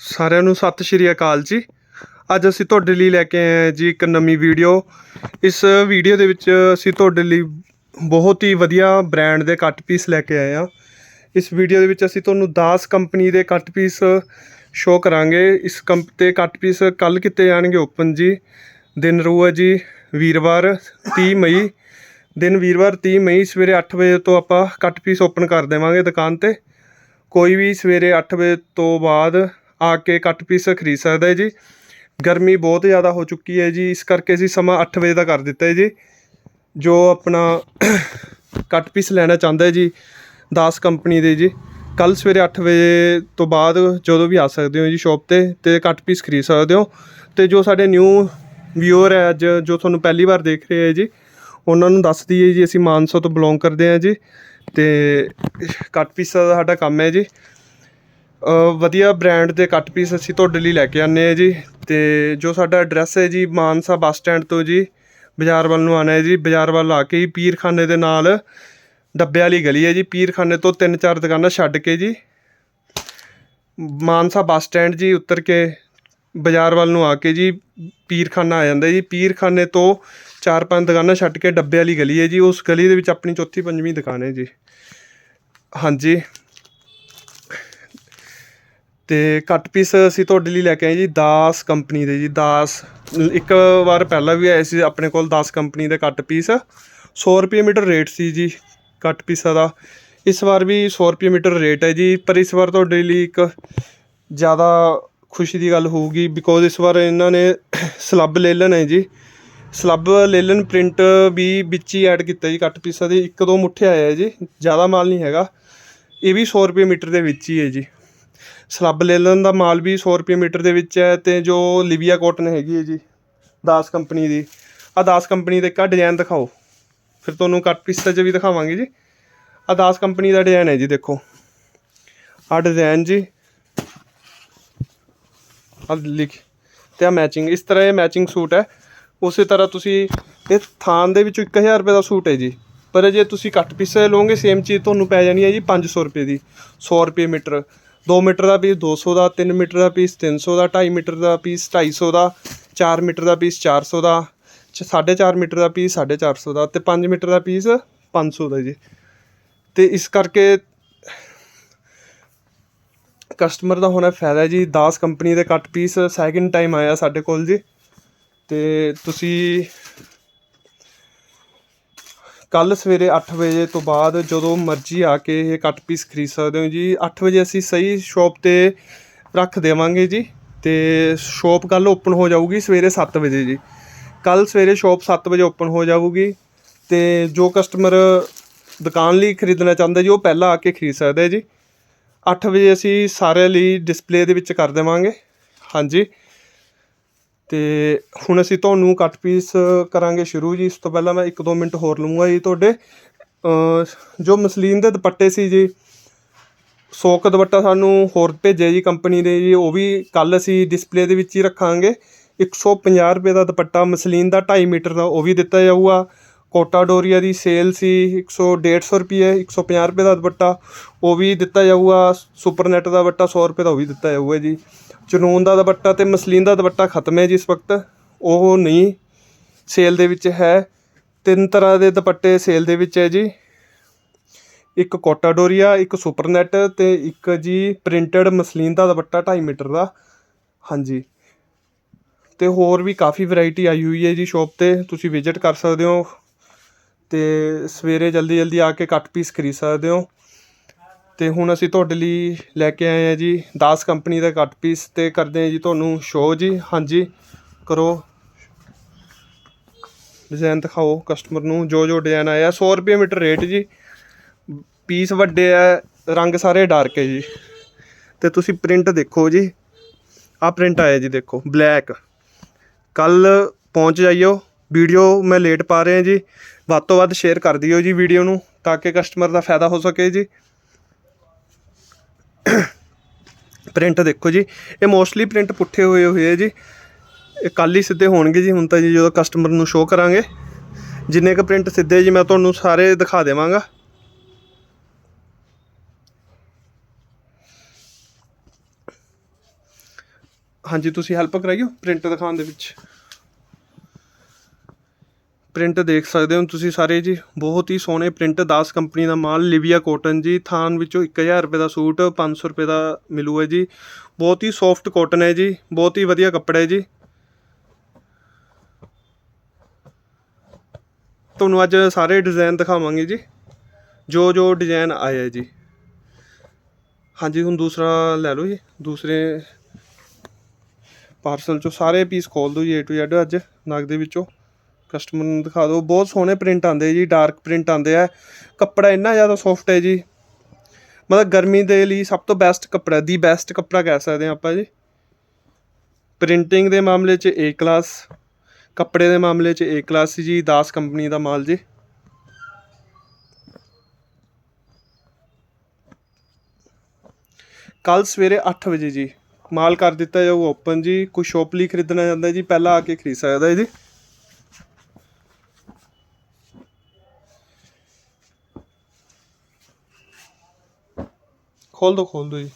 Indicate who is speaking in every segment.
Speaker 1: ਸਾਰਿਆਂ ਨੂੰ ਸਤਿ ਸ਼੍ਰੀ ਅਕਾਲ ਜੀ। ਅੱਜ ਅਸੀਂ ਤੁਹਾਡੇ ਲਈ ਲੈ ਕੇ ਆਏ ਹਾਂ ਜੀ ਇੱਕ ਨਵੀਂ ਵੀਡੀਓ ਇਸ ਵੀਡੀਓ ਦੇ ਵਿੱਚ ਅਸੀਂ ਤੁਹਾਡੇ ਲਈ ਬਹੁਤ ਹੀ ਵਧੀਆ ਬ੍ਰਾਂਡ ਦੇ ਕੱਟ ਪੀਸ ਲੈ ਕੇ ਆਏ ਹਾਂ। ਇਸ ਵੀਡੀਓ ਦੇ ਵਿੱਚ ਅਸੀਂ ਤੁਹਾਨੂੰ ਦਾਸ ਕੰਪਨੀ ਦੇ ਕੱਟ ਪੀਸ ਸ਼ੋਅ ਕਰਾਂਗੇ। ਇਸ ਕੰਪ ਤੇ ਕੱਟ ਪੀਸ ਕੱਲ ਕੀਤੇ ਜਾਣਗੇ ਓਪਨ ਜੀ? ਦਿਨ ਰੂ ਹੈ ਜੀ, ਵੀਰਵਾਰ 30 ਮਈ। ਦਿਨ ਵੀਰਵਾਰ 30 ਮਈ, ਸਵੇਰੇ 8 ਵਜੇ ਤੋਂ ਆਪਾਂ ਕੱਟ ਪੀਸ ਓਪਨ ਕਰ ਦੇਵਾਂਗੇ ਦੁਕਾਨ ਤੇ। ਕੋਈ ਵੀ ਸਵੇਰੇ 8 ਵਜੇ ਤੋਂ ਬਾਅਦ ਆ ਕੇ ਕੱਟ ਪੀਸ ਖਰੀਦ ਸਕਦਾ ਹੈ ਜੀ। ਗਰਮੀ ਬਹੁਤ ਜ਼ਿਆਦਾ ਹੋ ਚੁੱਕੀ ਹੈ ਜੀ। ਇਸ ਕਰਕੇ ਅਸੀਂ ਸਮਾਂ 8 ਵਜੇ ਦਾ ਕਰ ਦਿੱਤਾ ਹੈ ਜੀ। ਜੋ ਆਪਣਾ ਕੱਟ ਪੀਸ ਲੈਣਾ ਚਾਹੁੰਦਾ ਹੈ ਜੀ, ਦਾਸ ਕੰਪਨੀ ਦੇ ਜੀ। ਕੱਲ ਸਵੇਰੇ 8 ਵਜੇ ਤੋਂ ਬਾਅਦ ਜਦੋਂ ਵੀ ਆ ਸਕਦੇ ਹੋ ਜੀ ਸ਼ਾਪ ਤੇ ਤੇ ਕੱਟ ਪੀਸ ਖਰੀਦ ਸਕਦੇ ਹੋ। ਤੇ ਜੋ ਸਾਡੇ ਨਿਊ ਵਿਊਅਰ ਹੈ ਅੱਜ, ਜੋ ਤੁਹਾਨੂੰ ਪਹਿਲੀ ਵਾਰ ਦੇਖ ਰਹੇ ਹੈ ਜੀ, ਉਹਨਾਂ ਨੂੰ ਦੱਸ ਦਈਏ ਜੀ, ਅਸੀਂ ਮਾਨਸਾ ਤੋਂ ਬਿਲੋਂਗ ਕਰਦੇ ਹਾਂ ਜੀ। ਤੇ ਕੱਟ ਪੀਸ ਦਾ ਸਾਡਾ ਕੰਮ ਹੈ ਜੀ। ਵਧੀਆ ਬ੍ਰੈਂਡ ਦੇ ਕੱਟ ਪੀਸ ਅਸੀਂ ਤੁਹਾਡੇ ਲਈ ਲੈ ਕੇ ਆਉਂਦੇ ਹਾਂ ਜੀ। ਅਤੇ ਜੋ ਸਾਡਾ ਐਡਰੈਸ ਹੈ ਜੀ, ਮਾਨਸਾ ਬੱਸ ਸਟੈਂਡ ਤੋਂ ਜੀ, ਬਾਜ਼ਾਰ ਵੱਲ ਨੂੰ ਆਉਣਾ ਹੈ ਜੀ। ਬਾਜ਼ਾਰ ਵੱਲ ਆ ਕੇ ਹੀ ਪੀਰਖਾਨੇ ਦੇ ਨਾਲ ਡੱਬੇ ਵਾਲੀ ਗਲੀ ਹੈ ਜੀ। ਪੀਰਖਾਨੇ ਤੋਂ ਤਿੰਨ ਚਾਰ ਦੁਕਾਨਾਂ ਛੱਡ ਕੇ ਜੀ, ਮਾਨਸਾ ਬੱਸ ਸਟੈਂਡ ਜੀ, ਉਤਰ ਕੇ ਬਾਜ਼ਾਰ ਵੱਲ ਨੂੰ ਆ ਕੇ ਜੀ ਪੀਰਖਾਨਾ ਆ ਜਾਂਦਾ ਜੀ। ਪੀਰਖਾਨੇ ਤੋਂ ਚਾਰ ਪੰਜ ਦੁਕਾਨਾਂ ਛੱਡ ਕੇ ਡੱਬੇ ਵਾਲੀ ਗਲੀ ਹੈ ਜੀ। ਉਸ ਗਲੀ ਦੇ ਵਿੱਚ ਆਪਣੀ ਚੌਥੀ ਪੰਜਵੀਂ ਦੁਕਾਨ ਹੈ ਜੀ। ਹਾਂਜੀ। ਅਤੇ ਕੱਟ ਪੀਸ ਅਸੀਂ ਤੁਹਾਡੇ ਲਈ ਲੈ ਕੇ ਆਏ ਜੀ ਦਾਸ ਕੰਪਨੀ ਦੇ ਜੀ, ਦਾਸ, ਇੱਕ ਵਾਰ ਪਹਿਲਾਂ ਵੀ ਆਏ ਸੀ ਆਪਣੇ ਕੋਲ ਦਾਸ ਕੰਪਨੀ ਦੇ ਕੱਟ ਪੀਸ ਸੌ ਰੁਪਏ ਮੀਟਰ ਰੇਟ ਸੀ ਜੀ ਕੱਟ ਪੀਸਾਂ ਦਾ। ਇਸ ਵਾਰ ਵੀ 100 ਰੁਪਏ ਮੀਟਰ ਰੇਟ ਹੈ ਜੀ, ਪਰ ਇਸ ਵਾਰ ਤੁਹਾਡੇ ਲਈ ਇੱਕ ਜ਼ਿਆਦਾ ਖੁਸ਼ੀ ਦੀ ਗੱਲ ਹੋਊਗੀ ਬਿਕੋਜ਼ ਇਸ ਵਾਰ ਇਹਨਾਂ ਨੇ ਸਲੱਬ ਲੈ ਲੈਣਾ ਹੈ ਜੀ। ਸਲੱਬ ਲੈ ਲੈਣ ਪ੍ਰਿੰਟ ਵੀ ਵਿੱਚ ਹੀ ਐਡ ਕੀਤਾ ਜੀ ਕੱਟ ਪੀਸਾਂ ਦੇ ਇੱਕ ਦੋ ਮੁੱਠੇ ਆਏ ਹੈ ਜੀ, ਜ਼ਿਆਦਾ ਮਾਲ ਨਹੀਂ ਹੈਗਾ। ਇਹ ਵੀ 100 ਰੁਪਏ ਮੀਟਰ ਦੇ ਵਿੱਚ ਹੀ ਹੈ ਜੀ। ਸਲੱਬ ਲੈ ਲੈਣ ਦਾ ਮਾਲ ਵੀ 100 ਰੁਪਏ ਮੀਟਰ ਦੇ ਵਿੱਚ ਹੈ ਅਤੇ ਜੋ ਲਿਵੀਆ ਕੋਟਨ ਹੈਗੀ ਹੈ ਜੀ, ਦਾਸ ਕੰਪਨੀ ਦੀ। ਆ ਦਾਸ ਕੰਪਨੀ ਦਾ ਇੱਕ ਆਹ ਡਿਜ਼ਾਈਨ ਦਿਖਾਓ। ਫਿਰ ਤੁਹਾਨੂੰ ਕੱਟ ਪੀਸਾਂ 'ਚ ਵੀ ਦਿਖਾਵਾਂਗੇ ਜੀ। ਆ ਦਾਸ ਕੰਪਨੀ ਦਾ ਡਿਜ਼ਾਈਨ ਹੈ ਜੀ, ਦੇਖੋ। ਆਹ ਡਿਜ਼ਾਈਨ ਜੀ। ਆ ਲਿਖ ਤੇ ਆ ਮੈਚਿੰਗ ਇਸ ਤਰ੍ਹਾਂ ਇਹ ਮੈਚਿੰਗ ਸੂਟ ਹੈ। ਉਸੇ ਤਰ੍ਹਾਂ ਤੁਸੀਂ ਇਹ ਥਾਨ ਦੇ ਵਿੱਚੋਂ 1000 ਰੁਪਏ ਦਾ ਸੂਟ ਹੈ ਜੀ। ਪਰ ਜੇ ਤੁਸੀਂ ਕੱਟ ਪੀਸ ਲਓਗੇ ਸੇਮ ਚੀਜ਼ ਤੁਹਾਨੂੰ ਪੈ ਜਾਣੀ ਹੈ ਜੀ 500 ਰੁਪਏ ਦੀ 100 ਰੁਪਏ ਮੀਟਰ। 2 ਮੀਟਰ ਦਾ ਪੀਸ 200 ਦਾ 3 ਮੀਟਰ ਦਾ ਪੀਸ 300 ਦਾ 2.5 ਮੀਟਰ ਦਾ ਪੀਸ 250 ਦਾ 4 ਮੀਟਰ ਦਾ ਪੀਸ 400 ਦਾ 4.5 ਮੀਟਰ ਦਾ ਪੀਸ 450 ਦਾ ਤੇ 5 ਮੀਟਰ ਦਾ ਪੀਸ 500 ਦਾ ਜੀ। ਤੇ ਇਸ ਕਰਕੇ ਕਸਟਮਰ ਦਾ ਹੋਣਾ ਫਾਇਦਾ ਜੀ, ਦਾਸ ਕੰਪਨੀ ਦੇ ਕੱਟ ਪੀਸ ਸੈਕਿੰਡ ਟਾਈਮ ਆਇਆ ਸਾਡੇ ਕੋਲ ਜੀ। ਤੇ ਤੁਸੀਂ ਕੱਲ ਸਵੇਰੇ 8 ਵਜੇ ਤੋਂ ਬਾਅਦ ਜਦੋਂ ਮਰਜ਼ੀ ਆ ਕੇ ਇਹ ਕੱਟ ਪੀਸ ਖਰੀਦ ਸਕਦੇ ਹੋ ਜੀ 8 ਵਜੇ ਅਸੀਂ ਸਹੀ ਸ਼ਾਪ ਤੇ ਰੱਖ ਦੇਵਾਂਗੇ ਜੀ ਤੇ ਸ਼ਾਪ ਕੱਲ ਓਪਨ ਹੋ ਜਾਊਗੀ ਸਵੇਰੇ 7 ਵਜੇ ਜੀ। ਕੱਲ ਸਵੇਰੇ ਸ਼ਾਪ 7 ਵਜੇ ਓਪਨ ਹੋ ਜਾਊਗੀ ਤੇ ਜੋ ਕਸਟਮਰ ਦੁਕਾਨ ਲਈ ਖਰੀਦਣਾ ਚਾਹੁੰਦਾ ਜੀ, ਉਹ ਪਹਿਲਾਂ ਆ ਕੇ ਖਰੀਦ ਸਕਦਾ ਹੈ ਜੀ। 8 ਵਜੇ ਅਸੀਂ ਸਾਰੇ ਲਈ ਡਿਸਪਲੇ ਦੇ ਵਿੱਚ ਕਰ ਦੇਵਾਂਗੇ। ਹਾਂਜੀ। ਅਤੇ ਹੁਣ ਅਸੀਂ ਤੁਹਾਨੂੰ ਕੱਟ ਪੀਸ ਕਰਾਂਗੇ ਸ਼ੁਰੂ ਜੀ, ਇਸ ਤੋਂ ਪਹਿਲਾਂ ਮੈਂ 1-2 ਮਿੰਟ ਹੋਰ ਲਵਾਂਗਾ ਜੀ ਤੁਹਾਡੇ। ਜੋ ਮਸਲੀਨ ਦੇ ਦੁਪੱਟੇ ਸੀ ਜੀ ਸੋਕ ਦੁਪੱਟਾ ਸਾਨੂੰ ਹੋਰ ਭੇਜਿਆ ਜੀ ਕੰਪਨੀ ਦੇ ਜੀ, ਉਹ ਵੀ ਕੱਲ ਅਸੀਂ ਡਿਸਪਲੇ ਦੇ ਵਿੱਚ ਹੀ ਰੱਖਾਂਗੇ। 150 ਰੁਪਏ ਦਾ ਦੁਪੱਟਾ, ਮਸਲੀਨ ਦਾ 2.5 ਮੀਟਰ ਦਾ, ਉਹ ਵੀ ਦਿੱਤਾ ਜਾਊਗਾ। ਕੋਟਾ ਡੋਰੀਆ ਦੀ ਸੇਲ ਸੀ 100 150 ਰੁਪਏ 150 ਰੁਪਏ ਦਾ ਦੁਪੱਟਾ, ਉਹ ਵੀ ਦਿੱਤਾ ਜਾਊਗਾ। ਸੁਪਰਨੈਟ ਦਾ ਦੁਪੱਟਾ 100 ਰੁਪਏ ਦਾ, ਉਹ ਵੀ ਦਿੱਤਾ ਜਾਊਗਾ ਜੀ। ਚਨੂਨ ਦਾ ਦੁਪੱਟਾ ਤੇ ਮਸਲੀਨ ਦਾ ਦੁਪੱਟਾ ਖਤਮ ਹੈ ਜੀ ਇਸ ਵਕਤ। ਉਹ ਨਹੀਂ, ਸੇਲ ਦੇ ਵਿੱਚ ਹੈ। ਤਿੰਨ ਤਰ੍ਹਾਂ ਦੇ ਦੁਪੱਟੇ ਸੇਲ ਦੇ ਵਿੱਚ ਹੈ ਜੀ। ਇੱਕ ਕੋਟਾ ਡੋਰੀਆ ਇੱਕ ਸੁਪਰਨੈਟ ਤੇ ਇੱਕ ਜੀ ਪ੍ਰਿੰਟਡ ਮਸਲੀਨ ਦਾ ਦੁਪੱਟਾ 2.5 ਮੀਟਰ ਦਾ। ਹਾਂਜੀ। ਤੇ ਹੋਰ ਵੀ ਕਾਫੀ ਵੈਰਾਈਟੀ ਆਈ ਹੋਈ ਹੈ ਜੀ ਸ਼ਾਪ ਤੇ। ਤੁਸੀਂ ਵਿਜ਼ਿਟ ਕਰ ਸਕਦੇ ਹੋ ਤੇ ਸਵੇਰੇ ਜਲਦੀ ਜਲਦੀ ਆ ਕੇ ਕੱਟ ਪੀਸ ਖਰੀਦ ਸਕਦੇ ਹੋ। ਅਤੇ ਹੁਣ ਅਸੀਂ ਤੁਹਾਡੇ ਲਈ ਲੈ ਕੇ ਆਏ ਹਾਂ ਜੀ ਦਾਸ ਕੰਪਨੀ ਦਾ ਕੱਟ ਪੀਸ ਤੇ ਕਰਦੇ ਹਾਂ ਜੀ ਤੁਹਾਨੂੰ ਸ਼ੋਅ ਜੀ। ਹਾਂਜੀ, ਕਰੋ। ਡਿਜ਼ਾਈਨ ਦਿਖਾਓ ਕਸਟਮਰ ਨੂੰ, ਜੋ ਜੋ ਡਿਜ਼ਾਈਨ ਆਇਆ 100 ਰੁਪਏ ਮੀਟਰ ਰੇਟ ਜੀ। ਪੀਸ ਵੱਡੇ ਆ, ਰੰਗ ਸਾਰੇ ਡਾਰਕ ਹੈ ਜੀ। ਤੇ ਤੁਸੀਂ ਪ੍ਰਿੰਟ ਦੇਖੋ ਜੀ। ਆ ਪ੍ਰਿੰਟ ਆਇਆ ਜੀ ਦੇਖੋ ਬਲੈਕ ਕੱਲ ਪਹੁੰਚ ਜਾਈਓ। ਵੀਡੀਓ ਮੈਂ ਲੇਟ ਪਾ ਰਿਹਾ ਜੀ। ਵੱਧ ਤੋਂ ਵੱਧ ਸ਼ੇਅਰ ਕਰ ਦਿਓ ਜੀ ਵੀਡੀਓ ਨੂੰ, ਤਾਂ ਕਿ ਕਸਟਮਰ ਦਾ ਫਾਇਦਾ ਹੋ ਸਕੇ ਜੀ। ਪ੍ਰਿੰਟ ਦੇਖੋ ਜੀ। ਇਹ ਮੋਸਟਲੀ ਪ੍ਰਿੰਟ ਪੁੱਠੇ ਹੋਏ ਹੋਏ ਆ ਜੀ। ਇਹ ਕੱਲ ਹੀ ਸਿੱਧੇ ਹੋਣਗੇ ਜੀ। ਹੁਣ ਤਾਂ ਜੀ ਜਦੋਂ ਕਸਟਮਰ ਨੂੰ ਸ਼ੋਅ ਕਰਾਂਗੇ। ਜਿੰਨੇ ਕ ਪ੍ਰਿੰਟ ਸਿੱਧੇ ਜੀ, ਮੈਂ ਤੁਹਾਨੂੰ ਸਾਰੇ ਦਿਖਾ ਦੇਵਾਂਗਾ। ਹਾਂਜੀ, ਤੁਸੀਂ ਹੈਲਪ ਕਰਾਈਓ ਪ੍ਰਿੰਟ ਦਿਖਾਉਣ ਦੇ ਵਿੱਚ? ਪ੍ਰਿੰਟ ਦੇਖ ਸਕਦੇ ਹੋ। ਤੁਸੀਂ ਸਾਰੇ ਜੀ ਬਹੁਤ ਹੀ ਸੋਹਣੇ ਪ੍ਰਿੰਟ 10 ਕੰਪਨੀ ਦਾ ਮਾਲ ਲਿਵੀਆ ਕਾਟਨ ਜੀ। ਥਾਨ ਵਿੱਚੋਂ 1000 ਰੁਪਏ ਦਾ ਸੂਟ 500 ਰੁਪਏ ਦਾ ਮਿਲੂਗਾ ਜੀ। ਬਹੁਤ ਹੀ ਸੌਫਟ ਕਾਟਨ ਹੈ ਜੀ। ਬਹੁਤ ਹੀ ਵਧੀਆ ਕੱਪੜਾ ਹੈ ਜੀ। ਤੁਹਾਨੂੰ ਅੱਜ ਸਾਰੇ ਡਿਜ਼ਾਈਨ ਦਿਖਾਵਾਂਗੇ ਜੀ। ਜੋ ਜੋ ਡਿਜ਼ਾਈਨ ਆਇਆ ਹੈ ਜੀ। ਹਾਂਜੀ, ਹੁਣ ਦੂਸਰਾ ਲੈ ਲਓ ਜੀ। ਦੂਸਰੇ ਪਾਰਸਲ ਚੋਂ ਸਾਰੇ ਪੀਸ ਖੋਲ ਦਿਓ ਜੀ A to Z ਅੱਜ ਨਗ ਦੇ ਵਿੱਚੋਂ। ਕਸਟਮਰ ਨੂੰ ਦਿਖਾ ਦਿਓ। ਬਹੁਤ ਸੋਹਣੇ ਪ੍ਰਿੰਟ ਆਉਂਦੇ ਜੀ ਡਾਰਕ ਪ੍ਰਿੰਟ ਆਉਂਦੇ ਆ। ਕੱਪੜਾ ਇੰਨਾ ਜ਼ਿਆਦਾ ਸੌਫਟ ਹੈ ਜੀ। ਮਤਲਬ ਗਰਮੀ ਦੇ ਲਈ ਸਭ ਤੋਂ ਬੈਸਟ ਕੱਪੜਾ ਦੀ ਬੈਸਟ ਕੱਪੜਾ ਕਹਿ ਸਕਦੇ ਹਾਂ ਆਪਾਂ ਜੀ। ਪ੍ਰਿੰਟਿੰਗ ਦੇ ਮਾਮਲੇ 'ਚ A ਕਲਾਸ ਕੱਪੜੇ ਦੇ ਮਾਮਲੇ 'ਚ A ਕਲਾਸ ਸੀ ਜੀ, ਦਾਸ ਕੰਪਨੀ ਦਾ ਮਾਲ ਜੀ। ਕੱਲ ਸਵੇਰੇ 8 ਵਜੇ ਜੀ, ਮਾਲ ਕਰ ਦਿੱਤਾ ਜਾਊ ਓਪਨ ਜੀ, ਕੋਈ ਸ਼ੋਪ ਲਈ ਖਰੀਦਣਾ ਜਾਂਦਾ ਜੀ, ਪਹਿਲਾਂ ਆ ਕੇ ਖਰੀਦ ਸਕਦਾ ਹੈ ਜੀ। ਖੋਲ ਦੋ ਖੋਲ ਦੋ ਜੀ।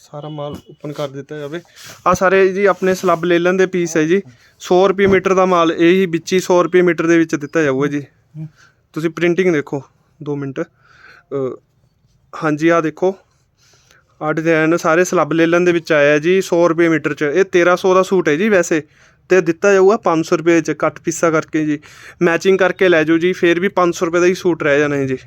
Speaker 1: ਸਾਰਾ ਮਾਲ ਓਪਨ ਕਰ ਦਿੱਤਾ ਜਾਵੇ। ਆ ਸਾਰੇ ਜੀ ਆਪਣੇ ਸਲੱਬ ਲੈ ਲੈਣ ਦੇ ਪੀਸ ਹੈ ਜੀ। 100 ਰੁਪਏ ਮੀਟਰ ਦਾ ਮਾਲ, ਇਹ ਹੀ ਵਿੱਚ ਹੀ 100 ਰੁਪਏ ਮੀਟਰ ਦੇ ਵਿੱਚ ਦਿੱਤਾ ਜਾਊਗਾ ਜੀ। ਤੁਸੀਂ ਪ੍ਰਿੰਟਿੰਗ ਦੇਖੋ 2 ਮਿੰਟ। ਹਾਂਜੀ ਆ ਦੇਖੋ। ਆ ਡਿਜ਼ਾਈਨ ਸਾਰੇ ਸਲੱਬ ਲੈ ਲੈਣ ਦੇ ਵਿੱਚ ਆਇਆ ਜੀ 100 ਰੁਪਏ ਮੀਟਰ ਚ। ਇਹ 1300 ਦਾ ਸੂਟ ਹੈ ਜੀ ਵੈਸੇ। ਤੇ ਦਿੱਤਾ ਜਾਊਗਾ 500 ਰੁਪਏ ਚ, ਕੱਟ ਪੀਸਾ ਕਰਕੇ ਜੀ। ਮੈਚਿੰਗ ਕਰਕੇ ਲੈ ਜਾਓ ਜੀ, ਫੇਰ ਵੀ 500 ਰੁਪਏ ਦਾ ਹੀ ਸੂਟ ਰਹਿ ਜਾਣਾ ਹੈ ਜੀ।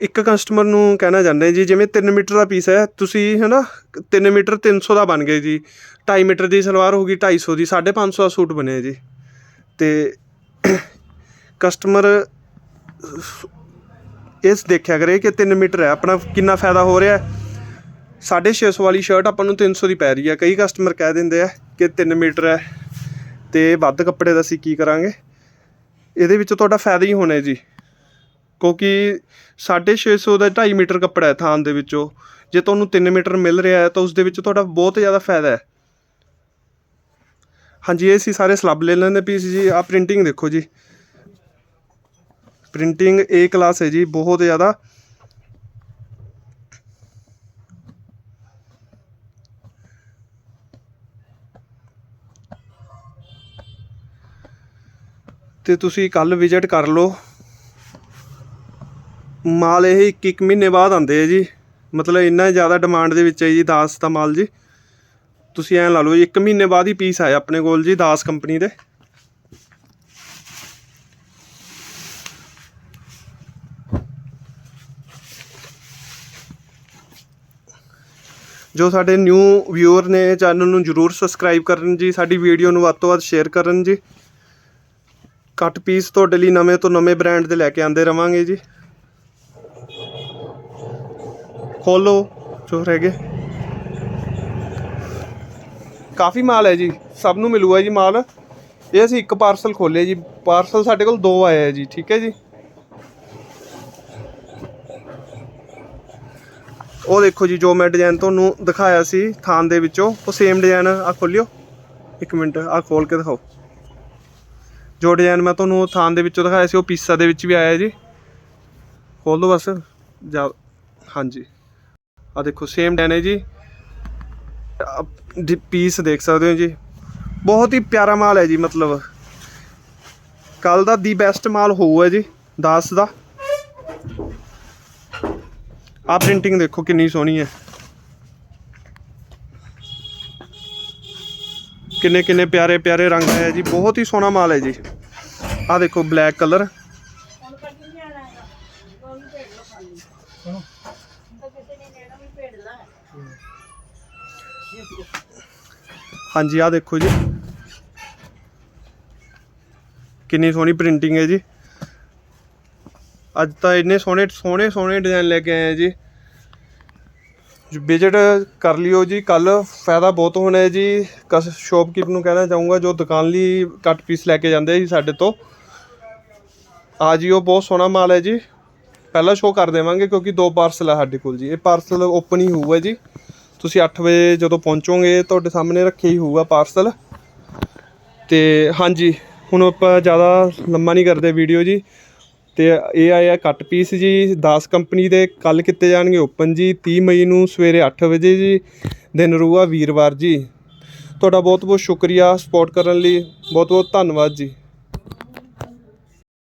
Speaker 1: ਇੱਕ ਕਸਟਮਰ ਨੂੰ ਕਹਿਣਾ ਚਾਹੁੰਦੇ ਜੀ, ਜਿਵੇਂ 3 ਮੀਟਰ ਦਾ ਪੀਸ ਹੈ, ਤੁਸੀਂ ਹੈ ਨਾ 3 ਮੀਟਰ 300 ਦਾ ਬਣ ਗਏ ਜੀ। 2.5 ਮੀਟਰ ਦੀ ਸਲਵਾਰ ਹੋ ਗਈ 250 ਦੀ 550 ਦਾ ਸੂਟ ਬਣਿਆ ਜੀ। ਤੇ ਕਸਟਮਰ ਇਸ ਦੇਖਿਆ ਕਰੇ ਕਿ 3 ਮੀਟਰ ਹੈ, ਆਪਣਾ ਕਿੰਨਾ ਫਾਇਦਾ ਹੋ ਰਿਹਾ ਹੈ। 650 ਵਾਲੀ ਸ਼ਰਟ ਆਪਾਂ ਨੂੰ 300 ਦੀ ਪੈ ਰਹੀ ਹੈ। ਕਈ ਕਸਟਮਰ ਕਹਿ ਦਿੰਦੇ ਆ ਕਿ 3 ਮੀਟਰ ਹੈ। ਤੇ ਵੱਧ ਕੱਪੜੇ ਦਾ ਅਸੀਂ ਕੀ ਕਰਾਂਗੇ? ਇਹਦੇ ਵਿੱਚ ਤੁਹਾਡਾ ਫਾਇਦਾ ਹੀ ਹੋਣਾ ਜੀ। ਕਿਉਂਕਿ 650 ਦਾ 2.5 ਮੀਟਰ ਕੱਪੜਾ ਹੈ ਥਾਨ ਦੇ ਵਿੱਚੋਂ। ਜੇ ਤੁਹਾਨੂੰ 3 ਮੀਟਰ ਮਿਲ ਰਿਹਾ ਹੈ ਤਾਂ ਉਸ ਦੇ ਵਿੱਚ ਤੁਹਾਡਾ ਬਹੁਤ ਜ਼ਿਆਦਾ ਫਾਇਦਾ ਹੈ। ਹਾਂਜੀ, ਇਹ ਸੀ ਸਾਰੇ ਸਲੱਬ ਲੈ ਲੈਂਦੇ ਪੀਸ ਜੀ। ਆ ਪ੍ਰਿੰਟਿੰਗ ਦੇਖੋ ਜੀ। ਪ੍ਰਿੰਟਿੰਗ ਏ ਕਲਾਸ ਹੈ ਜੀ, ਬਹੁਤ ਜ਼ਿਆਦਾ। ਤੇ ਤੁਸੀਂ ਕੱਲ ਵਿਜ਼ਿਟ ਕਰ ਲਓ। ਮਾਲ ਇਹ ਇੱਕ ਇੱਕ ਮਹੀਨੇ ਬਾਅਦ ਆਉਂਦੇ ਆ ਜੀ। ਮਤਲਬ ਇੰਨਾ ਜ਼ਿਆਦਾ ਡਿਮਾਂਡ ਦੇ ਵਿੱਚ ਹੈ ਜੀ ਦਾਸ ਦਾ ਮਾਲ ਜੀ। ਤੁਸੀਂ ਐਂ ਲਾ ਲਓ ਜੀ, ਇੱਕ ਮਹੀਨੇ ਬਾਅਦ ਹੀ ਪੀਸ ਆਇਆ ਆਪਣੇ ਕੋਲ ਜੀ ਦਾਸ ਕੰਪਨੀ ਦੇ। ਜੋ ਸਾਡੇ ਨਿਊ ਵਿਊਅਰ ਨੇ ਚੈਨਲ ਨੂੰ ਜਰੂਰ ਸਬਸਕ੍ਰਾਈਬ ਕਰਨ ਜੀ, ਸਾਡੀ ਵੀਡੀਓ ਨੂੰ ਵੱਧ ਤੋਂ ਵੱਧ ਸ਼ੇਅਰ ਕਰਨ ਜੀ। ਕੱਟ ਪੀਸ ਤੁਹਾਡੇ ਲਈ ਨਵੇਂ ਤੋਂ ਨਵੇਂ ਬ੍ਰਾਂਡ ਦੇ ਲੈ ਕੇ ਆਂਦੇ ਰਵਾਂਗੇ ਜੀ। ਖੋਲੋ, ਜੋ ਰਹਿ ਗਏ। ਕਾਫੀ ਮਾਲ ਹੈ ਜੀ, ਸਭ ਨੂੰ ਮਿਲੂਗਾ ਜੀ ਮਾਲ। ਇਹ ਅਸੀਂ ਇੱਕ ਪਾਰਸਲ ਖੋਲੇ ਜੀ, ਪਾਰਸਲ ਸਾਡੇ ਕੋਲ ਦੋ ਆਏ ਹੈ ਜੀ, ਠੀਕ ਹੈ ਜੀ। ਉਹ ਦੇਖੋ ਜੀ, ਜੋ ਮੈਂ ਡਿਜ਼ਾਈਨ ਤੁਹਾਨੂੰ ਦਿਖਾਇਆ ਸੀ ਥਾਨ ਦੇ ਵਿੱਚੋਂ, ਉਹ ਸੇਮ ਡਿਜ਼ਾਈਨ ਆ ਖੋਲਿਓ ਇੱਕ ਮਿੰਟ ਆ ਖੋਲ ਕੇ ਦਿਖਾਓ। ਜੋ ਡਿਜ਼ਾਈਨ ਮੈਂ ਤੁਹਾਨੂੰ ਥਾਨ ਦੇ ਵਿੱਚੋਂ ਦਿਖਾਇਆ ਸੀ, ਉਹ ਪੀਸਾ ਦੇ ਵਿੱਚ ਵੀ ਆਇਆ ਜੀ। ਖੋਲ ਦੋ ਬਸ, ਜਾ, ਹਾਂਜੀ। ਆ ਦੇਖੋ ਸੇਮ ਡਿਜ਼ਾਈਨ ਹੈ ਜੀ। ਪੀਸ ਦੇਖ ਸਕਦੇ ਹੋ ਜੀ। ਬਹੁਤ ਹੀ ਪਿਆਰਾ ਮਾਲ ਹੈ ਜੀ ਮਤਲਬ। ਕੱਲ ਦਾ ਦੀ ਬੈਸਟ ਮਾਲ ਹੋਊਗਾ ਜੀ 10 ਦਾ। ਆ ਪ੍ਰਿੰਟਿੰਗ ਦੇਖੋ ਕਿੰਨੀ ਸੋਹਣੀ ਹੈ। ਕਿੰਨੇ ਕਿੰਨੇ ਪਿਆਰੇ ਪਿਆਰੇ ਰੰਗ ਆਇਆ ਜੀ। ਬਹੁਤ ਹੀ ਸੋਹਣਾ ਮਾਲ ਹੈ ਜੀ। ਆ ਦੇਖੋ ਬਲੈਕ ਕਲਰ ਹਾਂਜੀ ਆ ਦੇਖੋ ਜੀ। ਕਿੰਨੀ ਸੋਹਣੀ ਪ੍ਰਿੰਟਿੰਗ ਹੈ ਜੀ। ਅੱਜ ਤਾਂ ਇੰਨੇ ਸੋਹਣੇ ਸੋਹਣੇ ਸੋਹਣੇ ਡਿਜ਼ਾਈਨ ਲੈ ਕੇ ਆਏ ਆ ਜੀ। ਵਿਜ਼ਿਟ ਕਰ ਲਿਓ ਜੀ। ਕੱਲ ਫਾਇਦਾ ਬਹੁਤ ਹੋਣਾ ਹੈ ਜੀ। ਕਸ ਸ਼ੌਪਕੀਪ ਨੂੰ ਕਹਿਣਾ ਚਾਹੂੰਗਾ, ਜੋ ਦੁਕਾਨ ਲਈ ਕੱਟ ਪੀਸ ਲੈ ਕੇ ਜਾਂਦੇ ਜੀ ਸਾਡੇ ਤੋਂ। ਆ ਜੀ, ਉਹ ਬਹੁਤ ਸੋਹਣਾ ਮਾਲ ਹੈ ਜੀ। ਪਹਿਲਾਂ ਸ਼ੋਅ ਕਰ ਦੇਵਾਂਗੇ, ਕਿਉਂਕਿ ਦੋ ਪਾਰਸਲ ਆ ਸਾਡੇ ਕੋਲ ਜੀ। ਇਹ ਪਾਰਸਲ ਓਪਨ ਹੀ ਹੋਊਗਾ ਜੀ। ਤੁਸੀਂ 8 ਵਜੇ ਜਦੋਂ ਪਹੁੰਚੋਗੇ, ਤੁਹਾਡੇ ਸਾਹਮਣੇ ਰੱਖਿਆ ਹੀ ਹੋਊਗਾ ਪਾਰਸਲ ਤੇ ਹਾਂਜੀ, ਹੁਣ ਆਪਾਂ ਜ਼ਿਆਦਾ ਲੰਮਾ ਨਹੀਂ ਕਰਦੇ ਵੀਡੀਓ ਜੀ। ਤੇ ਇਹ ਆਇਆ ਕੱਟ ਪੀਸ ਜੀ 10 ਕੰਪਨੀ ਦੇ ਕੱਲ ਕੀਤੇ ਜਾਣਗੇ ਓਪਨ ਜੀ 30 ਮਈ ਨੂੰ ਸਵੇਰੇ 8 ਵਜੇ ਜੀ, ਦਿਨ ਰੂਆ ਵੀਰਵਾਰ ਜੀ। ਤੁਹਾਡਾ ਬਹੁਤ ਬਹੁਤ ਸ਼ੁਕਰੀਆ ਸਪੋਰਟ ਕਰਨ ਲਈ। ਬਹੁਤ ਬਹੁਤ ਧੰਨਵਾਦ ਜੀ।